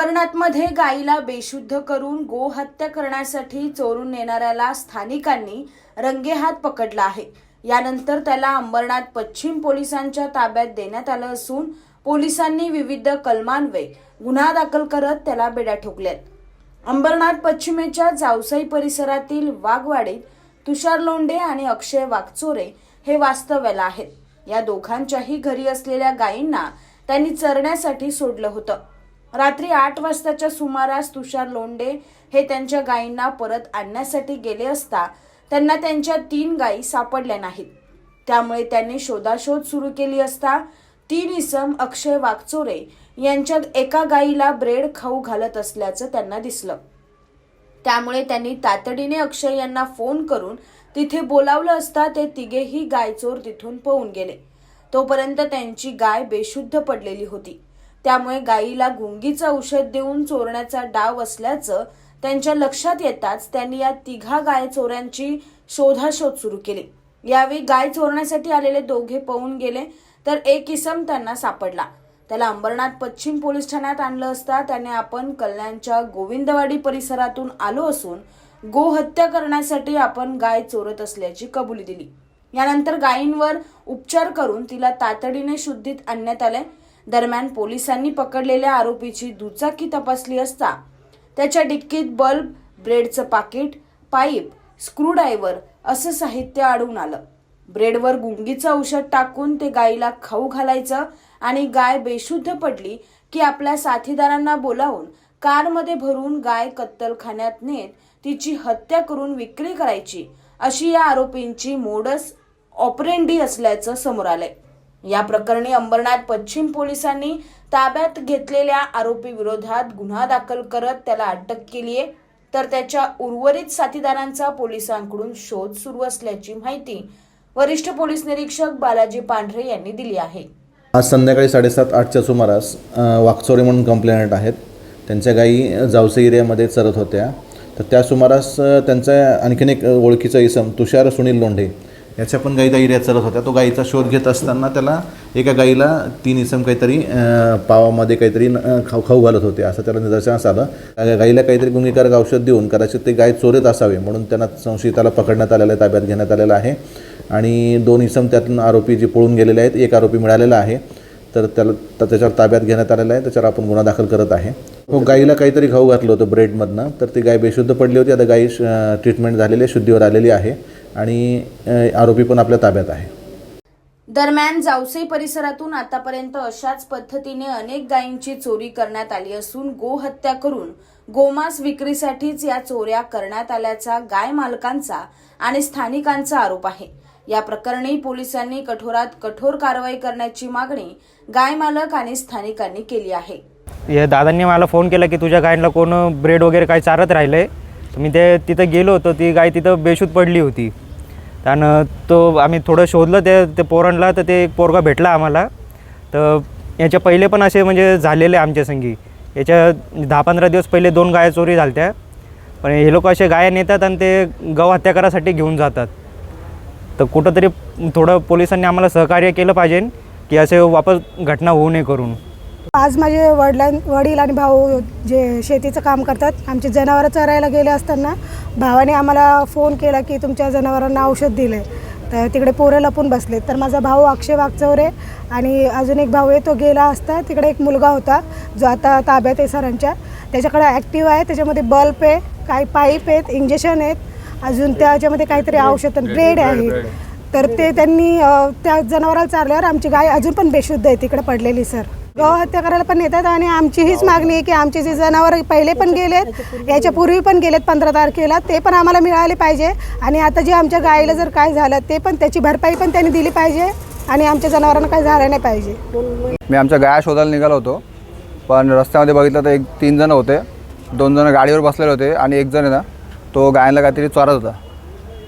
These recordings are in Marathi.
अंबरनाथमध्ये गायीला बेशुद्ध करून गोहत्या करण्यासाठी चोरून नेणाऱ्याला स्थानिकांनी रंगेहात पकडला आहे. यानंतर त्याला अंबरनाथ पश्चिम पोलिसांच्या ताब्यात देण्यात आलं असून पोलिसांनी विविध कलमान्वये गुन्हा दाखल करत त्याला बेड्या ठोकल्यात. अंबरनाथ पश्चिमेच्या जावसाई परिसरातील वाघवाडीत तुषार लोंढे आणि अक्षय वाघचोरे हे वास्तव्याला आहेत. या दोघांच्याही घरी असलेल्या गायींना त्यांनी चरण्यासाठी सोडलं होतं. रात्री आठ वाजताच्या सुमारास तुषार लोंडे हे त्यांच्या गायींना परत आणण्यासाठी गेले असता त्यांना त्यांच्या तीन गायी सापडल्या नाहीत. त्यामुळे त्यांनी शोधाशोध सुरू केली असता तीन इसम अक्षय वागचोरे यांच्या एका गायीला ब्रेड खाऊ घालत असल्याचं त्यांना दिसलं. त्यामुळे त्यांनी तातडीने अक्षय यांना फोन करून तिथे बोलावलं असता ते तिघेही गायचोर तिथून पळून गेले. तोपर्यंत त्यांची गाय बेशुद्ध पडलेली होती. त्यामुळे गायीला गुंगीचं औषध देऊन चोरण्याचा डाव असल्याचं त्यांच्या लक्षात येताच त्यांनी या तिघा गाय चोऱ्यांची शोधाशोध सुरू केली. यावेळी गाय चोरण्यासाठी आलेले दोघे पळून गेले तर एक इसम त्यांना सापडला. त्याला अंबरनाथ पश्चिम पोलीस ठाण्यात आणलं असता त्याने आपण कल्याणच्या गोविंदवाडी परिसरातून आलो असून गोहत्या करण्यासाठी आपण गाय चोरत असल्याची कबुली दिली. यानंतर गायींवर उपचार करून तिला तातडीने शुद्धीत आणण्यात आले. दरम्यान पोलिसांनी पकडलेल्या आरोपीची दुचाकी तपासली असता त्याच्या डिक्कीत बल्ब ब्रेडचं पाकिट पाईप स्क्रूड्रायव्हर असं साहित्य आढळून आलं. ब्रेडवर गुंगीचं औषध टाकून ते गायीला खाऊ घालायचं आणि गाय बेशुद्ध पडली की आपल्या साथीदारांना बोलावून कारमध्ये भरून गाय कत्तलखान्यात नेत तिची हत्या करून विक्री करायची अशी या आरोपींची मोडस ऑपरेंडी असल्याचं समोर आलंय. या प्रकरणी अंबरनाथ पश्चिम पोलिसांनी ताब्यात घेतलेल्या आरोपी विरोधात गुन्हा दाखल करत त्याला अटक केली आहे. तर त्याच्या उर्वरित साथीदारांचा पोलिसांकडून शोध सुरू असल्याची माहिती वरिष्ठ पोलीस निरीक्षक बालाजी पांढरे यांनी दिली आहे. आज संध्याकाळी साडेसात आठच्या सुमारास अ, वाकचोरे म्हणून कंप्लेनंट आहेत. त्यांच्या गायी जावसे एरियामध्ये चरत होत्या. तर त्या सुमारास त्यांचा आणखीन एक ओळखीचा इसम तुषार सुनील लोंढे याच्या पण गाई त्या एरियात चरत होत्या. तो गाईचा शोध घेत असताना त्याला एका गाईला तीन इसम काहीतरी पावामध्ये काहीतरी खाऊ खाऊ घालत होते. असं त्याला निदर्शनास आलं. गाईला काहीतरी गुंगीकारक औषध देऊन कदाचित ते गाय चोरत असावे म्हणून त्यांना संशयिताला पकडण्यात आलेलं आहे ताब्यात घेण्यात आलेलं आहे. आणि दोन इसम त्यातून आरोपी जे पळून गेलेले आहेत एक आरोपी मिळालेला आहे. तर त्याला त्याच्यावर ताब्यात घेण्यात आलेला आहे. त्याच्यावर आपण गुन्हा दाखल करत आहे. हो गाईला काहीतरी खाऊ घातलं होतं ब्रेडमधनं. तर ती गाय बेशुद्ध पडली होती. आता गाई ट्रीटमेंट झालेली आहे शुद्धीवर आलेली आहे. आणि आरोपी पण आपल्या ताब्यात आहे. दरम्यान जावसई परिसरातून आतापर्यंत अशाच पद्धतीने अनेक गायींची चोरी करण्यात आली असून गोहत्या करून गोमांस विक्रीसाठीच या चोऱ्या करण्यात आल्याचा गाय मालकांचा आणि स्थानिकांचा आरोप आहे. या प्रकरणी पोलिसांनी कठोरात कठोर कारवाई करण्याची मागणी गाय मालक आणि स्थानिकांनी केली आहे. दादांनी मला फोन केला की तुझ्या गायीला कोण ब्रेड वगैरे काही चारत राहिलं तर मी ते तिथं गेलो होतो ती गाय तिथं बेशूद पडली होती. त्यानं तो आम्ही थोडं शोधलं ते ते पोरणला तर ते एक पोरगा भेटला आम्हाला. तर याच्या पहिले पण असे म्हणजे झालेले आमच्या संगी. याच्या दहा पंधरा दिवस पहिले दोन गाया चोरी झाल्या पण हे लोक असे गाया नेतात आणि ते गव हत्या करासाठी घेऊन जातात. तर कुठंतरी थोडं पोलिसांनी आम्हाला सहकार्य केलं पाहिजे की असे वापस घटना होऊ नये करून. आज माझे वडिलां वडील आणि भाऊ जे शेतीचं काम करतात आमचे जनावरं चरायला गेले असताना भावाने आम्हाला फोन केला की तुमच्या जनावरांना औषध दिलं आहे तर तिकडे पोरं लपून बसले. तर माझा भाऊ अक्षय वागचौरे आणि अजून एक भाऊ आहे तो गेला असता. तिकडे एक मुलगा होता जो आता ताब्यात आहे सरांच्या. त्याच्याकडे ॲक्टिव्ह आहे त्याच्यामध्ये बल्ब आहे काही पाईप आहेत इंजेक्शन आहेत. अजून त्याच्यामध्ये काहीतरी औषध ब्रेड आहे. तर ते त्यांनी त्या जनावराला चारल्यावर आमची गाय अजून पण बेशुद्ध आहे तिकडे पडलेली सर. हत्या करायला पण येतात आणि आमची हीच मागणी आहे की आमचे जे जनावर पहिले पण गेलेत याच्या पूर्वी पण गेलेत पंधरा तारखेला ते पण आम्हाला मिळाले पाहिजे. आणि आता जे आमच्या गायीला जर काय झालं ते पण त्याची भरपाई पण त्यांनी दिली पाहिजे आणि आमच्या जनावरांना काही झालं नाही पाहिजे. मी आमच्या गाया शोधायला निघालो होतो पण रस्त्यामध्ये बघितलं तर एक तीन जण होते. दोन जण गाडीवर बसलेले होते आणि एक जण आहे ना तो गायांना काहीतरी चोरत होता.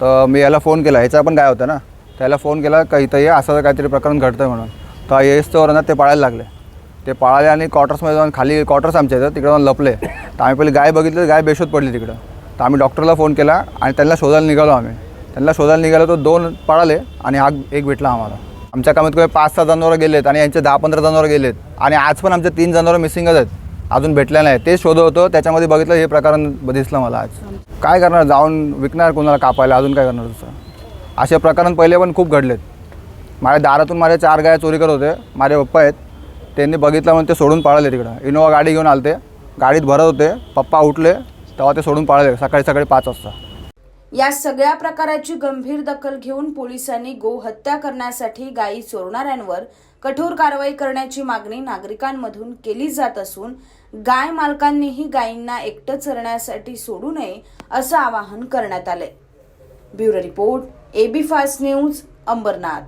तर मी याला फोन केला ह्याचा पण गाय होता ना त्याला फोन केला का इथं ये असं काहीतरी प्रकरण घडतं म्हणून. तर येस तर ना ते पाळायला लागले. ते पळाले आणि क्वार्टर्समध्ये जाऊन खाली क्वार्टर्स आमच्या इथं तिकडे जाऊन लपले. तर आम्ही पहिले गाय बघितली गाय बेशोध पडली तिकडं. तर आम्ही डॉक्टरला फोन केला आणि त्यांना शोधायला निघालो आम्ही. त्यांना शोधायला निघालो तर दोन पळाले आणि आग एक भेटला आम्हाला. आमच्या कमीत कमी पाच सहा जनावरं गेलेत आणि यांचे दहा पंधरा जनावरं गेलेत. आणि आज पण आमचे तीन जनावरं मिसिंगच आहेत. अजून भेटल्या नाही ते शोधत होतो. त्याच्यामध्ये बघितलं हे प्रकरण दिसलं मला आज. काय करणार? जाऊन विकणार कोणाला कापायला? अजून काय करणार तसं असे प्रकरण पहिले पण खूप घडलेत. माझ्या दारातून माझ्या चार गाया चोरी करत होते. माझे पप्पा आहेत. त्यांनी बघितलं म्हणून ते सोडून पळाले तिकडं. इनोवा गाडी घेऊन आलते. गाडीत भरत होते. पप्पा उठले. तेव्हा ते सोडून पळाले. सकाळी सकाळी पाच वाजता. या सगळ्या प्रकाराची गंभीर दखल घेऊन पोलिसांनी गो हत्या करण्यासाठी गायी चोरणाऱ्यांवर कठोर कारवाई करण्याची मागणी नागरिकांमधून केली जात असून गाय मालकांनीही गायींना एकटं चरण्यासाठी सोडू नये असं आवाहन करण्यात आलंय. Bureau report AB fast news Ambernath.